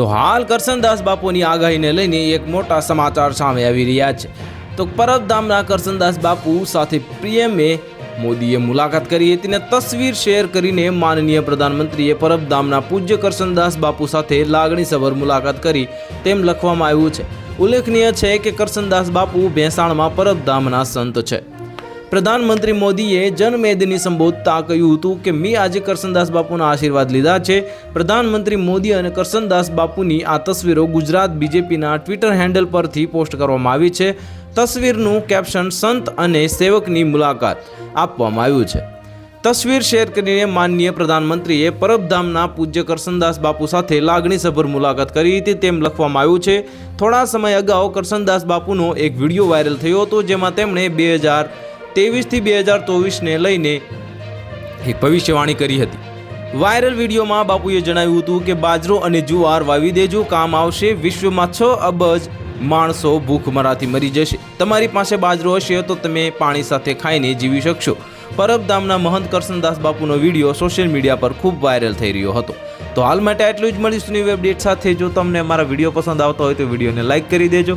તો હાલ કરશનદાસ બાપુની આગાહીને લઈને એક મોટા સમાચાર સામે આવી રહ્યા છે. તો પરબધામના કરશનદાસ બાપુ સાથે પીએમએ મોદીએ મુલાકાત કરી હતી અને તસવીર શેર કરીને માનનીય પ્રધાનમંત્રીએ પરબધામના પૂજ્ય કરસનદાસ બાપુ સાથે લાગણીસભર મુલાકાત કરી તેમ લખવામાં આવ્યું છે. ઉલ્લેખનીય છે કે કરશનદાસ બાપુ ભેંસાણમાં પરબધામના સંત છે. પ્રધાનમંત્રી મોદીએ જનમેદની સંબોધતા કહ્યું હતું કે, મેં આજે કરસનદાસ બાપુના આશીર્વાદ લીધા છે. પ્રધાનમંત્રી મોદી અને કરસનદાસ બાપુની આ તસવીરો ગુજરાત બીજેપીના ટ્વિટર હેન્ડલ પરથી પોસ્ટ કરવામાં આવી છે. તસવીરનું કેપ્શન સંત અને સેવકની મુલાકાત આપવામાં આવ્યું છે. તસવીર શેર કરીને માનનીય પ્રધાનમંત્રીએ પરબધામના પૂજ્ય કરસનદાસ બાપુ સાથે લાગણીસભર મુલાકાત કરી હતી તેમ લખવામાં આવ્યું છે. થોડા સમય અગાઉ કરસનદાસ બાપુનો એક વીડિયો વાયરલ થયો હતો, જેમાં તેમણે બે હજાર ત્રેવીસથી બે હજાર ચોવીસને લઈને એક ભવિષ્યવાણી કરી હતી. વાયરલ વિડીયોમાં બાપુએ જણાવ્યું હતું કે બાજરો અને જુવાર વાવી દેજો, કામ આવશે, વિશ્વમાં છ અબજ માણસો ભૂખમરાથી મરી જશે. તમારી પાસે બાજરો હશે તો તમે પાણી સાથે ખાઈને જીવી શકશો. પરબધામના મહંત કરસનદાસ બાપુનો વીડિયો સોશિયલ મીડિયા પર ખૂબ વાયરલ થઈ રહ્યો હતો. તો હાલ માટે આટલું જ મળીશું નવી અપડેટ સાથે. જો તમને મારા વીડિયો પસંદ આવતો હોય તો વિડીયોને લાઇક કરી દેજો.